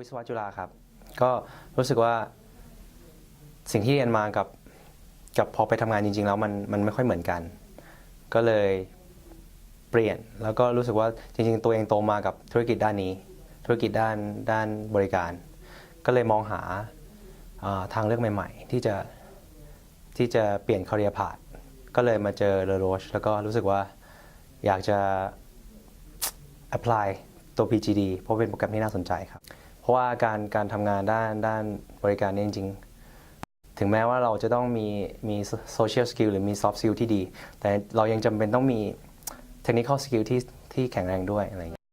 วิศวะจุฬาครับ ก็รู้สึกว่าสิ่งที่เรียนมากับกับพอไปทำงานจริง ๆ แล้วมันมันไม่ค่อยเหมือนกัน ก็เลยเปลี่ยนแล้วก็รู้สึกว่าจริง ๆ ตัวเองโตมากับธุรกิจด้านนี้ ธุรกิจด้านด้านบริการ ก็เลยมองหาาทางเลือกใหม่ ๆ ที่จะที่จะเปลี่ยน career path ก็เลยมาเจอเลโรชแล้วก็รู้สึกว่าอยากจะ apply ตัว PGD เพราะเป็นโปรแกรมที่น่าสนใจครับ ราะว่าการการทำงานด้านด้านบริการเนี่ยจริงๆ ถึงแม้ว่าเราจะต้องมีมี social skill หรือมี soft skill ที่ดี แต่เรายังจำเป็นต้องมี technical skill ที่ที่แข็งแรงด้วยอะไรอย่างเงี้ย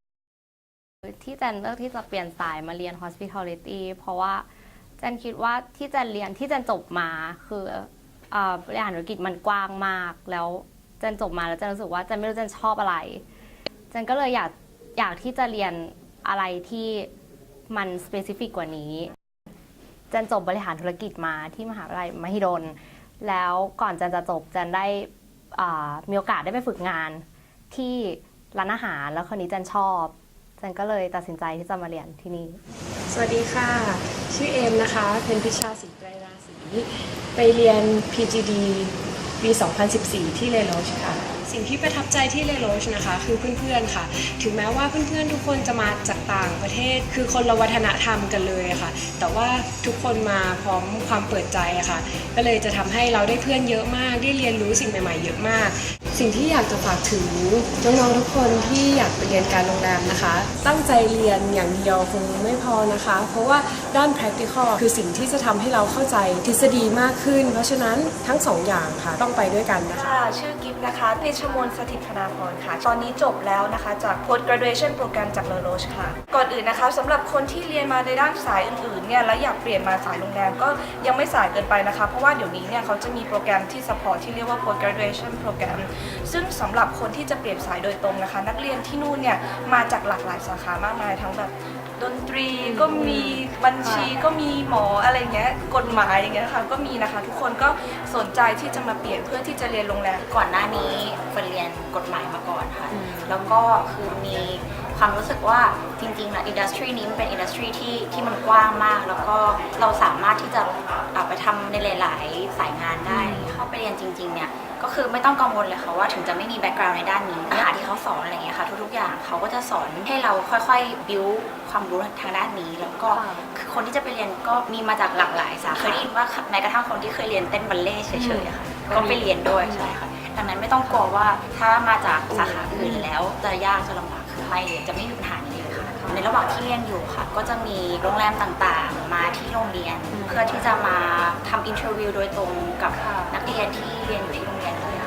ที่แจนเลือกที่จะเปลี่ยนสายมาเรียน hospitality เพราะว่าแจนคิดว่าที่แจนเรียนที่แจนจบมาคือเอ่อบริหารธุรกิจมันกว้างมาก แล้วแจนจบมาแล้วแจนรู้สึกว่าแจนไม่รู้แจนชอบอะไรแจนก็เลยอยากอยากที่จะเรียนอะไรที่ มัน specific กว่านี้แจนจบบริหารธุรกิจมาที่มหาวิทยาลัยมหิดล แล้วก่อนแจนจะจบแจนได้มีโอกาสได้ไปฝึกงานที่ร้านอาหารแล้วคนนี้แจนชอบจันก็เลยตัดสินใจที่จะมาเรียนที่นี่ สวัสดีค่ะ ชื่อเอมนะคะ เป็นพิชาศรีไกรราศีไปเรียน PGD ปี 2014 ที่เลโรชค่ะ สิ่งที่ประทับใจที่เลโรชนะคะ คือเพื่อนๆค่ะ ถึงแม้ว่าเพื่อนๆทุกคนจะมาจากต่างประเทศ คือคนละวัฒนธรรมกันเลยค่ะ แต่ว่าทุกคนมาพร้อมความเปิดใจค่ะ ก็เลยจะทำให้เราได้เพื่อนเยอะมาก ได้เรียนรู้สิ่งใหม่ๆเยอะมาก สิ่งที่อยากจะฝากถึงน้องๆทุกคนที่อยากไปเรียนการโรงแรมนะคะ ตั้งใจเรียนอย่างเดียวคงไม่พอนะคะ เพราะว่าด้าน practical คือสิ่งที่จะทำให้เราเข้าใจทฤษฎีมากขึ้น เพราะฉะนั้นทั้งสองอย่างค่ะต้องไปด้วยกันนะคะ ชื่อกิฟต์นะคะเพชมนสถิตธนาพรค่ะ ตอนนี้จบแล้วนะคะจาก post graduation โปรแกรมจากเลอโรชค่ะ ก่อนอื่นนะคะสำหรับคนที่เรียนมาในด้านสายอื่นๆเนี่ยแล้วอยากเปลี่ยนมาสายโรงแรมก็ยังไม่สายเกินไปนะคะ เพราะว่าเดี๋ยวนี้เนี่ยเขาจะมีโปรแกรมที่ support ที่เรียกว่า post graduation โปรแกรมซึ่งสำหรับคนที่จะเปลี่ยนสายโดยตรงนะคะ นักเรียนที่นู่นเนี่ยมาจากหลากหลายสาขามากมายทั้งแบบดนตรีก็มีบัญชีก็มีหมออะไรเงี้ยกฎหมายอย่างเงี้ยค่ะก็มีนะคะ ทุกคนก็สนใจที่จะมาเปลี่ยนเพื่อที่จะเรียนโรงแรมก่อนหน้านี้เฟิร์นเรียนกฎหมายมาก่อนค่ะ แล้วก็คือมีความรู้สึกว่าจริงๆนะอินดัสทรีนี้มันเป็นอินดัสทรีที่ที่มันกว้างมาก แล้วก็เราสามารถที่จะเอาไปทำในหลาย ๆ สายงานได้เข้าไปเรียนจริงๆเนี่ย ก็คือไม่ต้องกังวลเลยค่ะว่าถึงจะไม่มีแบ็กกราวน์ในด้านนี้เนื้อหาที่เขาสอนอะไรอย่างเงี้ยค่ะทุกๆอย่างเขาก็จะสอนให้เราค่อยๆ บิวความรู้ทางด้านนี้ แล้วก็คือคนที่จะไปเรียนก็มีมาจากหลากหลายสาขาเคยได้ยินว่าแม้กระทั่งคนที่เคยเรียนเต้นบัลเล่ต์เฉยๆอะค่ะก็ไปเรียนด้วยใช่ค่ะดังนั้นไม่ต้องกลัวว่าถ้ามาจากสาขาอื่นแล้วจะยากจะลำบากคือไม่เลยจะไม่มีปัญหานี้เลยค่ะ ในระหว่างที่เรียนอยู่ค่ะ ก็จะมีโรงแรมต่างๆ มาที่โรงเรียน เพื่อที่จะมา ทำอินเทอร์วิวโดยตรงกับนักเรียนที่เรียนอยู่ที่โรงเรียนเลยค่ะ